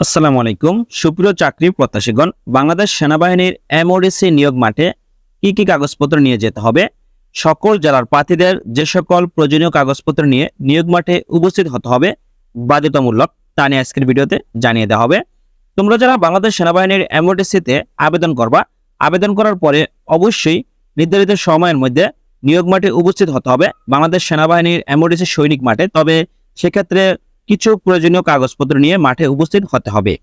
আসসালামু আলাইকুম। সুপ্রিয় চাকরি প্রত্যাশীগণ, বাংলাদেশ সেনাবাহিনীর এমওডিসি নিয়োগ মাঠে কি কি কাগজপত্র নিয়ে যেতে হবে? সকল জেলার প্রার্থীদের যে সকল প্রয়োজনীয় কাগজপত্র নিয়ে নিয়োগ মাঠে উপস্থিত হতে হবে, বাধ্যতামূলক তা নিয়ে আজকের ভিডিওতে জানিয়ে দেওয়া হবে। তোমরা যারা বাংলাদেশ সেনাবাহিনীর এমওডিসিতে আবেদন করবা, আবেদন করার পরে অবশ্যই নির্ধারিত সময়ের মধ্যে নিয়োগ মাঠে উপস্থিত হতে হবে। বাংলাদেশ সেনাবাহিনীর এমওডিসি সৈনিক মাঠে, তবে সেক্ষেত্রে কিছু প্রয়োজনীয় কাগজপত্র নিয়ে মাঠে উপস্থিত হতে হবে।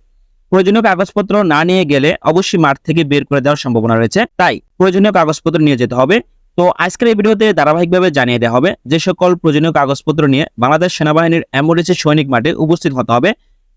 প্রয়োজনীয় কাগজপত্র না নিয়ে গেলে অবশ্যই মাঠ থেকে বের করে দেওয়ার সম্ভাবনা রয়েছে। তাই প্রয়োজনীয় কাগজপত্র নিয়ে যেতে হবে। তো আজকের এই ভিডিওতে ধারাবাহিকভাবে জানিয়ে দেওয়া হবে যে সকল প্রয়োজনীয় কাগজপত্র নিয়ে বাংলাদেশ সেনাবাহিনীর এমওডিসি সৈনিক মাঠে উপস্থিত হতে হবে।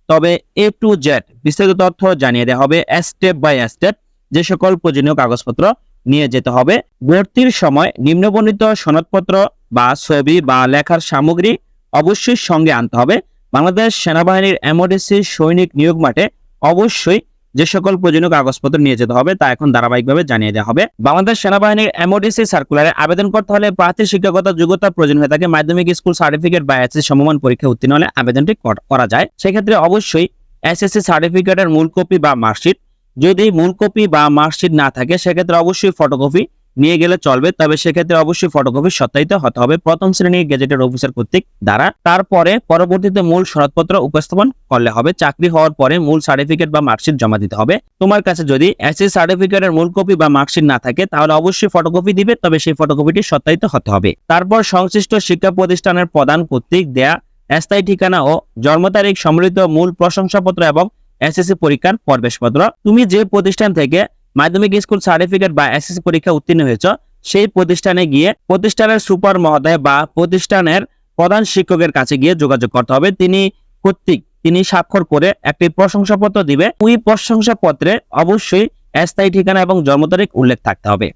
তবে এ টু জেড বিস্তারিত তথ্য জানিয়ে দেওয়া হবে স্টেপ বাই স্টেপ যে সকল প্রয়োজনীয় কাগজপত্র নিয়ে যেতে হবে। ভর্তির সময় নিম্নবর্ণিত সনদপত্র বা ছবি বা লেখার সামগ্রী অবশ্যই সঙ্গে আনতে হবে। বাংলাদেশ সেনাবাহিনীর এমওডিসি সৈনিক নিয়োগ মাঠে অবশ্যই যে সকল প্রয়োজনীয় কাগজপত্র নিয়ে যেতে হবে, তা এখন ধারাবাহিকভাবে জানিয়ে দেওয়া হবে। বাংলাদেশ সেনাবাহিনীর এমওডিসি সার্কুলারে আবেদন করতে হলে প্রার্থী, শিক্ষাগত যোগ্যতা, প্রয়োজন হয়ে থাকে মাধ্যমিক স্কুল সার্টিফিকেট বা এসএসসি সমমান পরীক্ষা উত্তীর্ণ হলে আবেদনটি করা যায়। সেক্ষেত্রে অবশ্যই এসএসসি সার্টিফিকেটের মূল কপি বা মার্কশিট যদি মূল কপি বা মার্কশিট না থাকে, সেক্ষেত্রে অবশ্যই ফটোকপি নিয়ে গেলে চলবে। তবে সেক্ষেত্রে অবশ্যই ফটোকপি সত্যায়িত হতে হবে। প্রথম শ্রেণির গেজেটের অফিসার কর্তৃক দ্বারা। তারপরে পরবর্তীতে মূল সনদপত্র উপস্থাপন করলে হবে। চাকরি হওয়ার পরে মূল সার্টিফিকেট বা মার্কশিট জমা দিতে হবে। তোমার কাছে যদি এসএসসি সার্টিফিকেটের মূল কপি বা মার্কশিট না থাকে, তাহলে অবশ্যই ফটোকপি দিবে, তবে সেই ফটোকপিটি সত্যায়িত হতে হবে। তারপর সংশ্লিষ্ট শিক্ষা প্রতিষ্ঠানের প্রধান কর্তৃক দেয়া স্থায়ী ঠিকানা ও জন্ম তারিখ সম্মিলিত মূল প্রশংসাপত্র এবং এসএসসি পরীক্ষার প্রবেশপত্র তুমি যে প্রতিষ্ঠান থেকে মাধ্যমিক স্কুল সার্টিফিকেট বা এসএসসি পরীক্ষা উত্তীর্ণ হয়েছ, সেই প্রতিষ্ঠানে গিয়ে প্রতিষ্ঠানের সুপার মহোদয় বা প্রতিষ্ঠানের প্রধান শিক্ষকের কাছে গিয়ে যোগাযোগ করতে হবে। তিনি কর্তৃক, তিনি স্বাক্ষর করে একটি প্রশংসাপত্র দিবে। ওই প্রশংসাপত্রে অবশ্যই স্থায়ী ঠিকানা এবং জন্ম তারিখ উল্লেখ থাকতে হবে।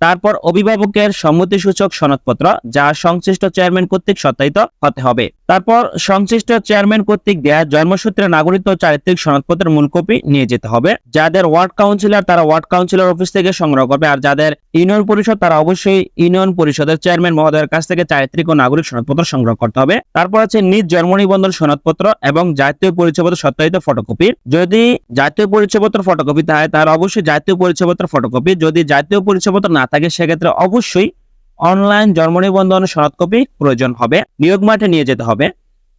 তারপর অভিভাবকের সম্মতিসূচক সনদপত্র যা সংশ্লিষ্ট চেয়ারম্যান কর্তৃক সত্যায়িত হতে হবে। তারপর সংশ্লিষ্ট চেয়ারম্যান কর্তৃক দেয়া জন্মসূত্রে নাগরিকত্ব ও চারিত্রিক সনদপত্রের মূল কপি নিয়ে যেতে হবে। যাদের ওয়ার্ড কাউন্সিলর তারা ওয়ার্ড কাউন্সিলর অফিস থেকে সংগ্রহ করবে আর যাদের ইউনিয়ন পরিষদ তারা অবশ্যই ইউনিয়ন পরিষদের চেয়ারম্যান মহোদয়ের কাছ থেকে চারিত্রিক ও নাগরিক সনদপত্র সংগ্রহ করতে হবে। তারপর আছে নিজ জন্ম নিবন্ধন সনদপত্র এবং জাতীয় পরিচয়পত্র সত্যায়িত ফটোকপি। যদি জাতীয় পরিচয়পত্র ফটোকপি থাকে তাহলে অবশ্যই জাতীয় পরিচয়পত্র ফটোকপি। যদি জাতীয় পরিচয়পত্র না থাকে সেক্ষেত্রে অবশ্যই অনলাইন জন্ম নিবন্ধন সনদ কপি প্রয়োজন হবে। নিয়োগ মাঠে নিয়ে যেতে হবে।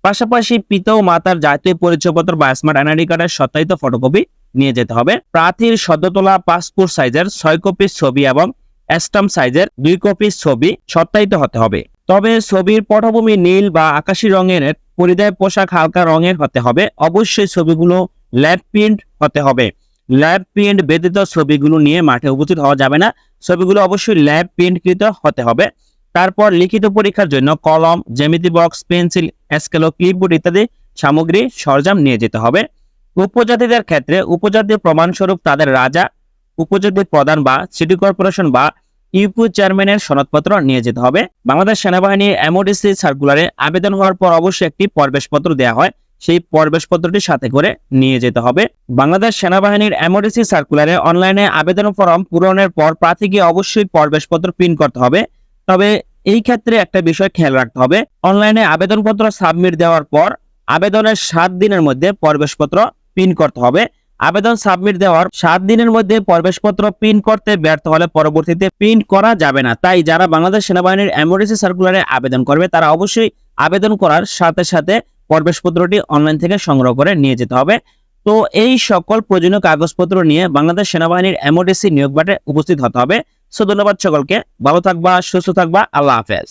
পাশাপাশি পিতা ও মাতার জাতীয় পরিচয়পত্র বা স্মার্ট এনআইডি কার্ডের সত্যায়িত ফটোকপি নিয়ে যেতে হবে। প্রার্থীর সদ্য তোলা পাসপোর্ট সাইজের ছয় কপি ছবি এবং স্টাম্প সাইজের দুই কপি ছবি সত্যায়িত হতে হবে। তবে ছবির পটভূমি নীল বা আকাশী রঙের পরিধেয় পোশাক হালকা রঙের হতে হবে। অবশ্যই ছবিগুলো ল্যাব প্রিন্ট হতে হবে। ল্যাব প্রিন্ট ব্যতীত ছবিগুলো নিয়ে মাঠে উপস্থিত হওয়া যাবে না। ছবিগুলো অবশ্যই ল্যাব প্রিন্টকৃত হতে হবে। তারপর লিখিত পরীক্ষার জন্য কলম, জ্যামিতি বক্স, পেন্সিল, স্কেল ক্লিপবোর্ড ইত্যাদি সামগ্রী সরঞ্জাম নিয়ে যেতে হবে। উপজাতিদের ক্ষেত্রে উপজাতি প্রমাণস্বরূপ তাদের রাজা উপজাতি প্রধান বা সিটি কর্পোরেশন বা ইউপি চেয়ারম্যানের সনদপত্র নিয়ে যেতে হবে। বাংলাদেশ সেনাবাহিনী এমওডিসি সার্কুলারে আবেদন হওয়ার পর অবশ্যই একটি প্রবেশপত্র দেওয়া হয়। সেই প্রবেশপত্রটি সাথে করে নিয়ে যেতে হবে। বাংলাদেশ সেনাবাহিনীর এমওডিসি সার্কুলারে অনলাইনে আবেদন ফর্ম পূরণের পর প্রার্থীকে অবশ্যই প্রবেশপত্র প্রিন্ট করতে হবে। তবে এই ক্ষেত্রে একটা বিষয় খেয়াল রাখতে হবে। অনলাইনে আবেদনপত্র সাবমিট দেওয়ার পর আবেদনের সাত দিনের মধ্যে প্রবেশপত্র প্রিন্ট করতে হবে। আবেদন সাবমিট দেওয়ার সাত দিনের মধ্যে প্রবেশপত্র প্রিন্ট করতে ব্যর্থ হলে পরবর্তীতে প্রিন্ট করা যাবে না। তাই যারা বাংলাদেশ সেনাবাহিনীর এমওডিসি সার্কুলারে আবেদন করবে, তারা অবশ্যই আবেদন করার সাথে সাথে প্রবেশপত্রটি অনলাইন থেকে সংগ্রহ করে নিয়ে যেতে হবে। তো এই সকল প্রয়োজনীয় কাগজপত্র নিয়ে বাংলাদেশ সেনাবাহিনীর এমওডিসি নিয়োগ বাটে উপস্থিত হতে হবে। সো ধন্যবাদ সকলকে। ভালো থাকবা, সুস্থ থাকবা। আল্লাহ হাফেজ।